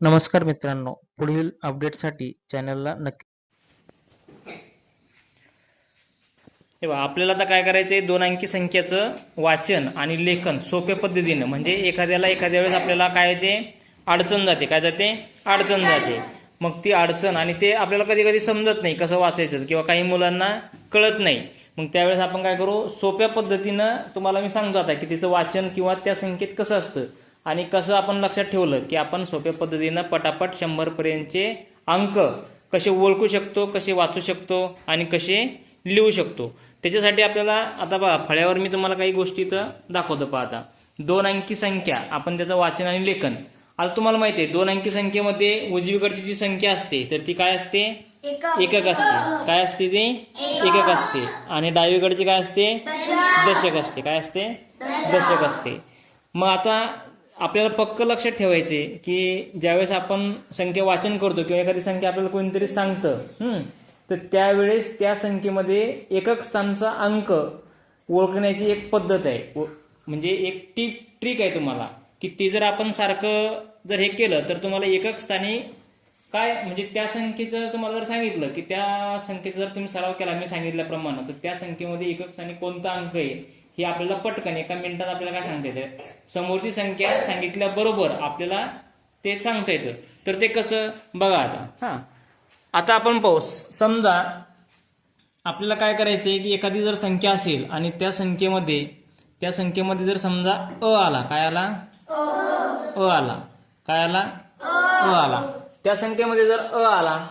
नमस्कार मित्रांनो पुढील अपडेटसाठी चॅनलला नक्की हे बा आपल्याला आता काय करायचंय? दोन अंकी संख्याचं वाचन आणि लेखन सोप्या पद्धतीनं. म्हणजे एखाद्याला एखाद्या वेळेस आपल्याला काय ते अडचण जाते. काय जाते? अडचण जाते. मग ती अडचण आणि ते आपल्याला कधी कधी समजत नाही कसं वाचायचं किंवा काही मुलांना कळत नाही. मग त्यावेळेस आपण काय करू? सोप्या पद्धतीनं तुम्हाला मी सांगतो आता की तिचं वाचन किंवा त्या संख्येत कसं असतं. आणि कसं आपण लक्षात ठेवलं की आपण सोप्या पद्धतीनं पटापट शंभर पर्यंतचे अंक कसे ओळखू शकतो कसे वाचू शकतो आणि कसे लिहू शकतो. त्याच्यासाठी आपल्याला आता बघा फळ्यावर मी तुम्हाला काही गोष्टी इथं दाखवतो पाहता दोन अंकी संख्या आपण त्याचं वाचन आणि लेखन. आता तुम्हाला माहिती आहे दोन अंकी संख्येमध्ये उजवीकडची जी संख्या असते तर ती काय असते? एकक. असते. काय असते ती? एकक. असते. आणि डावीकडची काय असते? दशक असते. काय असते? दशक असते. मग आता आपल्याला पक्क लक्षात ठेवायचे की ज्यावेळेस आपण संख्या वाचन करतो किंवा एखादी संख्या आपल्याला कोणीतरी सांगतं हम्म, तर त्यावेळेस त्या संख्येमध्ये एकक स्थानचा अंक ओळखण्याची एक पद्धत आहे. व- म्हणजे एक टी ट्रिक आहे तुम्हाला की ते जर आपण सारखं जर हे केलं तर तुम्हाला एकक स्थानी काय म्हणजे त्या संख्येचं तुम्हाला जर सांगितलं की त्या संख्येचा जर तुम्ही सराव केला मी सांगितल्याप्रमाणे तर त्या संख्येमध्ये एकक स्थानी कोणता अंक आहे हे आपल्याला पटकन एका मिनिटात आपल्याला काय सांगता येतं? समोरची संख्या सांगितल्याबरोबर आपल्याला ते सांगता येतं. तर ते कसं? बघा आता. हा. आता आपण पाहू. समजा आपल्याला काय करायचंय की एखादी जर संख्या असेल आणि त्या संख्येमध्ये त्या संख्येमध्ये जर समजा अ आला काय आला? अ आला. काय आला? अ आला. त्या संख्येमध्ये जर अ आला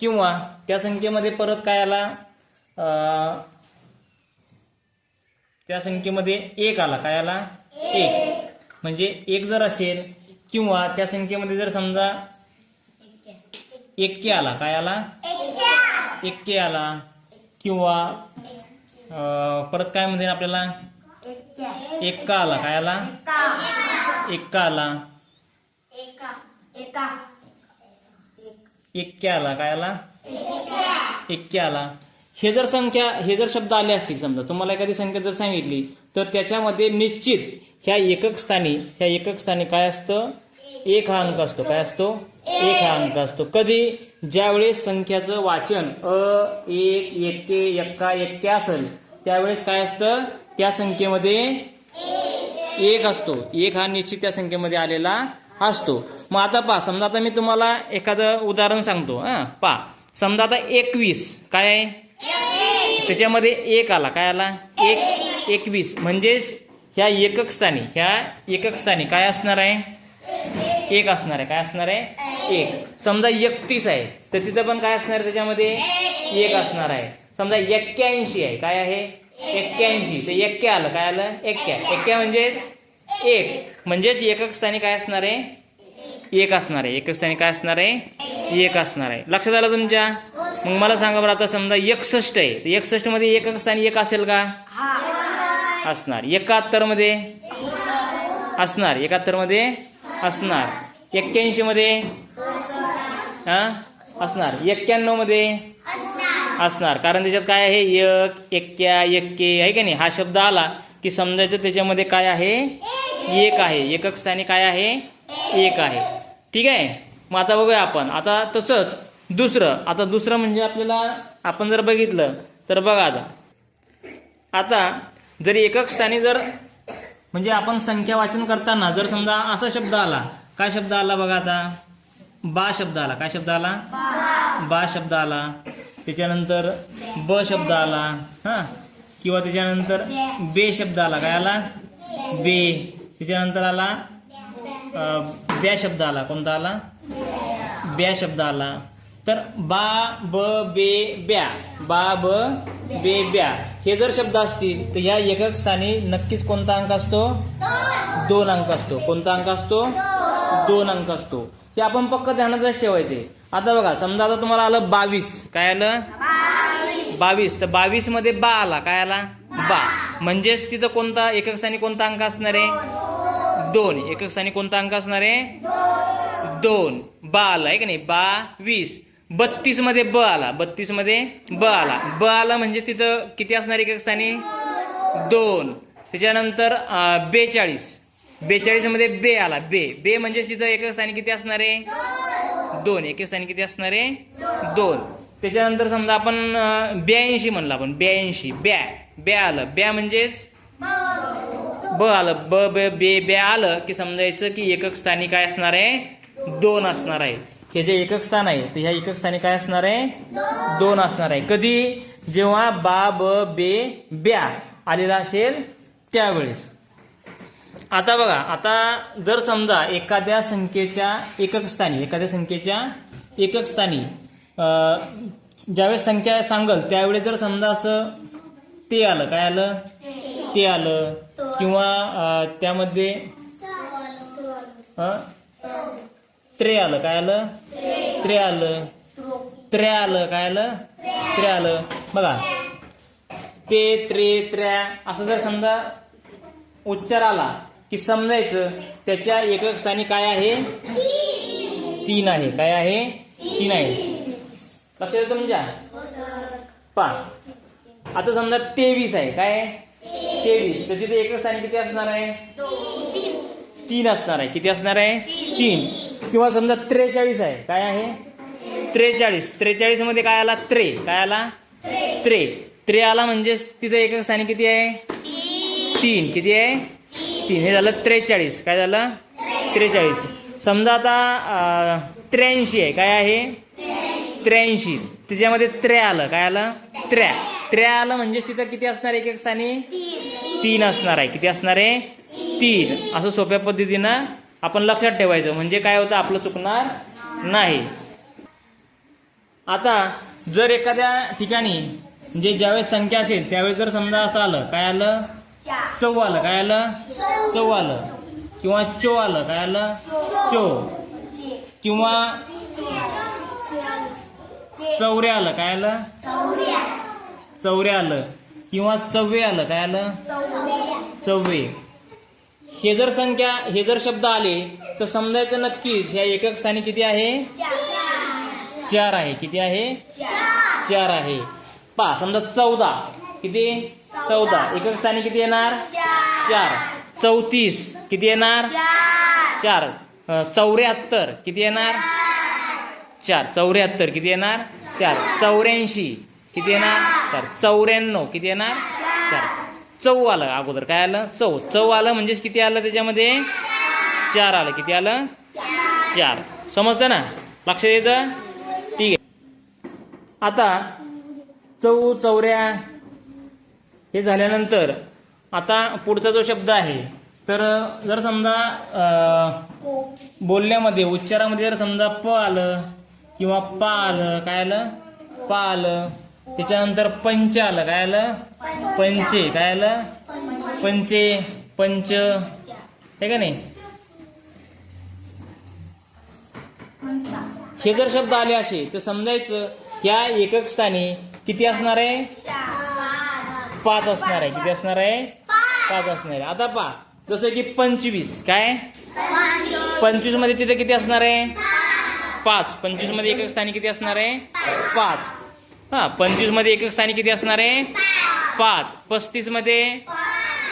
किंवा त्या संख्येमध्ये परत काय आला? त्या संख्येमध्ये एक आला. काय आला? एक. म्हणजे एक जर असेल किंवा त्या संख्येमध्ये जर समजा एक्के आला. काय आला? एक्के आला. किंवा परत काय म्हणते आपल्याला? एक्का आला. काय आला? एक्का आला. एक्के आला. काय आला? एक्के आला. हे जर संख्या हे जर शब्द आले असतील समजा तुम्हाला एखादी संख्या जर सांगितली तर त्याच्यामध्ये निश्चित ह्या एकक स्थानी ह्या एकक स्थानी काय असतं? एक हा अंक असतो. काय असतो? एक हा अंक असतो. कधी? ज्यावेळेस संख्याचं वाचन अ एक एके एक्का एक्के असेल त्यावेळेस काय असतं? त्या संख्येमध्ये एक असतो. एक हा निश्चित त्या संख्येमध्ये आलेला असतो. मग आता पहा समजा आता मी तुम्हाला एखादं उदाहरण सांगतो हा. पहा समजा आता एकवीस काय आहे? त्याच्यामध्ये एक आला. काय आला? एक एकवीस. म्हणजेच ह्या एकक स्थानी ह्या एकक स्थानी काय असणार आहे? एक असणार आहे. काय असणार आहे? एक. समजा एकतीस आहे तर तिथं पण काय असणार आहे त्याच्यामध्ये? एक असणार आहे. समजा एक्क्याऐंशी आहे. काय आहे? एक्क्याऐंशी. तर एक्क्या आलं. काय आलं? एक्क्या. एक्क्या म्हणजेच एक. म्हणजेच एकक स्थानी काय असणार आहे? एक असणार आहे. एकक स्थानी काय असणार आहे? एक असणार आहे. लक्षात आलं तुमच्या? मग मला सांगा बरं आता समजा एकसष्ट आहे. तर एकसष्टमध्ये एकक स्थानी एक असेल का? असणार. एकाहत्तरमध्ये? असणार. एकाहत्तरमध्ये? असणार. एक्क्याऐंशी मध्ये? असणार. एक्क्याण्णवमध्ये? असणार. कारण त्याच्यात काय आहे? एक एक्क्या एक्के. आहे का नाही? हा शब्द आला की समजायचं त्याच्यामध्ये काय आहे? एक आहे. एकक स्थानी काय आहे? एक आहे. ठीक आहे? मग आता बघूया आपण. आता तसंच दुसरं. आता दुसरं म्हणजे आपल्याला आपण जर बघितलं तर बघा आता. आता जर एकक स्थानी जर म्हणजे आपण संख्या वाचन करताना जर समजा असा शब्द आला काय शब्द आला बघा आता? बा शब्द आला. काय शब्द आला? बा शब्द आला. त्याच्यानंतर ब शब्द आला. हा? किंवा त्याच्यानंतर बे शब्द आला. काय आला? बे. त्याच्यानंतर आला ब्या शब्द आला. कोणता आला? ब्या शब्द आला. तर बा ब बे ब्या. बा ब बे ब्या. हे जर शब्द असतील तर या एकक स्थानी नक्कीच कोणता अंक असतो? दोन अंक असतो. कोणता अंक असतो? दोन अंक असतो. हे आपण पक्क ध्यानातच ठेवायचे. आता बघा समजा आता तुम्हाला आलं बावीस. काय आलं? बावीस. तर बावीसमध्ये बा आला. काय आला? बा. म्हणजेच तिथं कोणता एकक स्थानी कोणता अंक असणार आहे? दोन. एकक स्थानी कोणता अंक असणार आहे? दोन. बा आला आहे का नाही? बा वीस. बत्तीसमध्ये ब आला. बत्तीसमध्ये ब आला. ब आला म्हणजे तिथं किती असणार एकक स्थानी दोन. त्याच्यानंतर बेचाळीस बेचाळीस. मध्ये बे आला. बे. बे म्हणजे तिथं एकक स्थानी किती असणार आहे? दोन. एकक स्थानी किती असणार आहे? दोन. त्याच्यानंतर समजा आपण ब्याऐंशी म्हणलं आपण. ब्याऐंशी. ब्या. ब्या आलं. ब्या म्हणजेच ब आलं. ब ब बे बे आलं की समजायचं की एकक स्थानी काय असणार आहे? दोन असणार आहे. हे जे एकक स्थान आहे तर ह्या एकक स्थानी काय असणार आहे? दोन असणार आहे. कधी? जेव्हा बा ब बे ब्या आलेला असेल त्यावेळेस. आता बघा आता जर समजा एखाद्या संख्येच्या एकक स्थानी एखाद्या संख्येच्या एकक स्थानी ज्यावेळेस संख्या सांगल त्यावेळेस जर समजा असं ते आलं काय आलं? ते आलं किंवा अं, त्यामध्ये अं, त्रे आलं. काय आलं? त्रे आलं. त्रे आलं. काय आलं? त्रे आलं. बघा. ते त्रे त्र्या असं जर समजा उच्चार आला की समजायचं त्याच्या एकक स्थानी काय आहे? तीन आहे. काय आहे? तीन आहे. लक्षात येतं म्हणजे? पा आता समजा तेवीस आहे. काय तेवीस. तर तिथे एकच स्थानी किती असणार आहे? तीन असणार आहे. किती असणार आहे? तीन. किंवा समजा त्रेचाळीस आहे. काय आहे? त्रेचाळीस. त्रेचाळीसमध्ये काय आला? त्रे. काय आला? त्रे. त्रे आला म्हणजे तिथे एकक स्थानी किती आहे? तीन. किती आहे? तीन. हे झालं त्रेचाळीस. काय झालं? त्रेचाळीस. समजा आता त्र्याऐंशी आहे. काय आहे? त्र्याऐंशी. त्याच्यामध्ये त्रे आलं. काय आलं? त्र्या. आलं म्हणजे तिथं किती असणार एक एक स्थानी? तीन असणार आहे. किती असणार आहे? तीन. असं सोप्या पद्धतीनं आपण लक्षात ठेवायचं. म्हणजे काय होतं? आपलं चुकणार नाही. आता जर एखाद्या ठिकाणी म्हणजे ज्यावेळेस संख्या असेल त्यावेळेस जर समजा असं आलं काय आलं? चौ आलं. काय आलं? चौ आलं. किंवा चो आलं. काय आलं? चो. किंवा चौऱ्या आलं. काय आलं? चौरे आलं किंवा चव्वे आलं काय आलं? चव्वे. हे जर संख्या हे जर शब्द आले तर समजायचं नक्कीच या एकक स्थानी किती आहे? चार आहे. किती आहे? चार आहे. पा समजा चौदा. किती? चौदा. एकक स्थानी किती येणार? चार. चौतीस. किती येणार? चार. चौऱ्याहत्तर. किती येणार? चार. चौऱ्याहत्तर. किती येणार? चार. चौऱ्याऐंशी. किती येणार? चार. चौऱ्याण्णव. किती येणार? चार. चौ आलं अगोदर. काय आलं? चौ. चौ आलं म्हणजेच किती आलं त्याच्यामध्ये? चार आलं. किती आलं? चार. समजतं ना? लक्षात येतं? ठीक आहे. आता चौ चौऱ्या हे झाल्यानंतर आता पुढचा जो शब्द आहे तर जर समजा बोलण्यामध्ये उच्चारामध्ये जर समजा प आलं किंवा पा आलं काय आलं? पा आलं. त्याच्यानंतर पंच आलं काय आलं? पंचे काय आलं? पंचे पंच. हे का नाही? हे जर शब्द आले असे तर समजायचं या एकक स्थानी किती असणार आहे? पाच असणार आहे. किती असणार आहे? पाच असणार आहे. आता पा जसं की पंचवीस काय? पंचवीसमध्ये तिथे किती असणार आहे? पाच. पंचवीसमध्ये एकक स्थानी किती असणार आहे? पाच. हा पंचवीसमध्ये एकक स्थानी किती असणार आहे? पाच. पस्तीसमध्ये?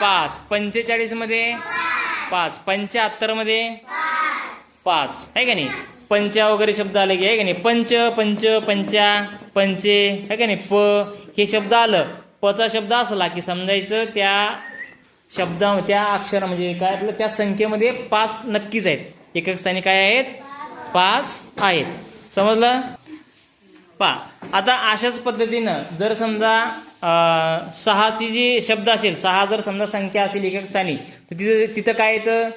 पाच. पंचेचाळीसमध्ये? पाच. पंच्याहत्तरमध्ये? पाच. आहे का नाही? पंचा वगैरे शब्द आले की आहे का नाही? पंच पंच पंचा पंचे आहे का नाही? प. हे शब्द आलं. पचा शब्द असला की समजायचं त्या शब्दा त्या अक्षर म्हणजे काय आपलं? त्या संख्येमध्ये पाच नक्कीच आहेत. एकक स्थानी काय आहेत? पाच आहेत. समजलं? पा आता अशाच पद्धतीनं जर समजा सहाची जी शब्द असेल सहा जर समजा संख्या असेल एकक स्थानी तर तिथं तिथं काय येतं?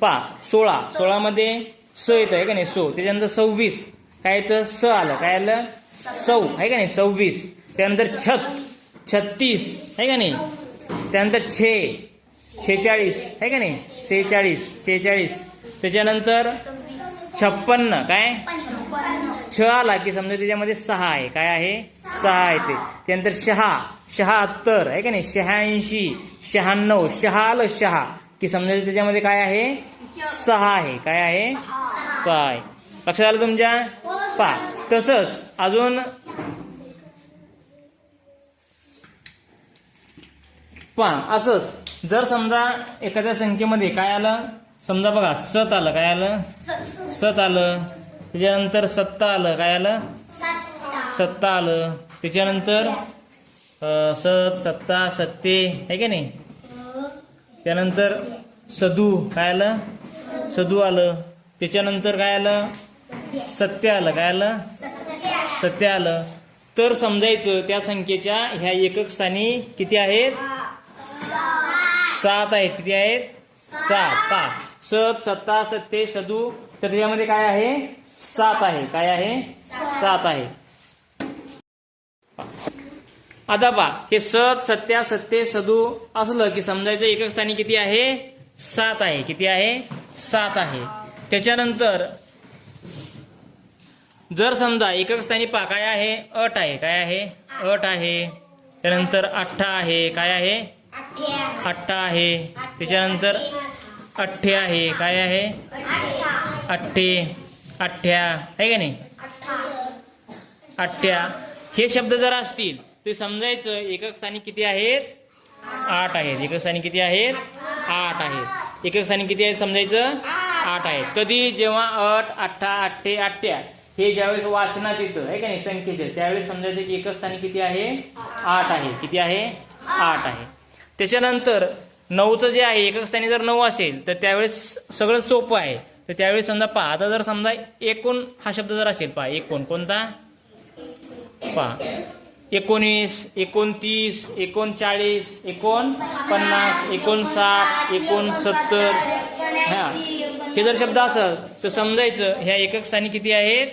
पा सोळा. सोळामध्ये स येतं आहे का नाही? सो. त्याच्यानंतर सव्वीस. काय येतं? स आलं. काय आलं? सौ. आहे का नाही? सव्वीस. त्यानंतर छत. छत्तीस. आहे का नाही? त्यानंतर छे. छेचाळीस. आहे का नाही? सेहेचाळीस. छेचाळीस. त्याच्यानंतर छप्पन्न. काय? छ आला की समजा त्याच्यामध्ये सहा आहे. काय आहे? सहा आहे ते. त्यानंतर शहा. शहात्तर आहे का नाही? शहाऐंशी. शहाण्णव. शहा आलं शहा. की समजा त्याच्यामध्ये काय आहे? सहा आहे. काय आहे? सहा आहे. लक्षात आलं तुमच्या? पा तसंच अजून पण असंच जर समजा एखाद्या संख्येमध्ये काय आलं? समजा बघा सत आलं. काय आलं? सत आलं. त्याच्यानंतर सत्ता आलं. काय आलं? सत्ता आलं. त्याच्यानंतर सत सत्ता सत्ते आहे का नाही? त्यानंतर सदू काय आलं? सदू आलं. त्याच्यानंतर काय आलं? सत्य आलं. काय आलं? सत्य आलं. तर समजायचं त्या संख्येच्या ह्या एकक स्थानी किती आहेत? सात आहेत. किती आहेत? सात. पा सत सत्ता सत्ते सदू. तर त्याच्यामध्ये काय आहे? सात आहे. काय आहे? सात आहे. आता पा हे सत सत्या सत्ते सदू असलं की समजायचं एकक स्थानी किती आहे? सात आहे. किती आहे? सात आहे. त्याच्यानंतर जर समजा एकक स्थानी पा काय आहे? अट आहे. काय आहे? अट आहे. त्यानंतर अठ्ठा आहे. काय आहे? अठ्ठा आहे. त्याच्यानंतर अठ्ठे आहे. काय आहे? अठ्ठे. अठ्ठ्या आहे का नाही? अठ्ठ्या. हे शब्द जर असतील ते समजायचं एकक स्थानी किती आहेत? आठ आहेत. एकक स्थानी किती आहेत? आठ आहेत. एकक स्थानी किती आहेत समजायचं? आठ आहेत. कधी? जेव्हा अट अठ्ठा अठ्ठे अठ्ठ्या. हे ज्यावेळेस वाचनात येतं आहे का नाही संख्येचे त्यावेळेस समजायचं की एकच स्थानी किती आहे? आठ आहे. किती आहे? आठ आहे. त्याच्यानंतर नऊचं जे आहे एकक स्थानी जर नऊ असेल तर त्यावेळेस सगळं सोपं आहे. तर त्यावेळी समजा पहा आता जर समजा एकूण हा शब्द जर असेल पहा एकूण कोणता? पहा एकोणीस एकोणतीस एकोणचाळीस एकोणपन्नास एकोणसाठ एकोणसत्तर हां. हे जर शब्द असेल तर समजायचं ह्या एकक स्थानी किती आहेत?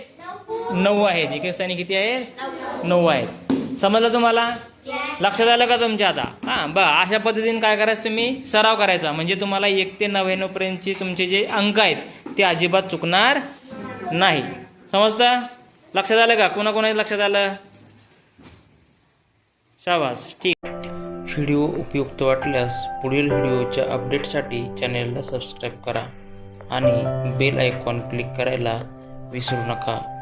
नऊ आहेत. एकक स्थानी किती आहेत? नऊ आहेत. समजलं तुम्हाला? लक्षात आलं का तुमच्या आता? हा बा अशा पद्धतीने काय करायचं तुम्ही? सराव करायचा. म्हणजे तुम्हाला एक ते नव्याण्णव पर्यंतचे तुमचे जे अंक आहेत ते अजिबात चुकणार नाही. समजतं? लक्षात आलं का? कोणा लक्षात आलं? शाबास. ठीक. व्हिडिओ उपयुक्त वाटल्यास पुढील व्हिडिओच्या अपडेटसाठी चॅनेलला सबस्क्राईब करा आणि बेल आयकॉन क्लिक करायला विसरू नका.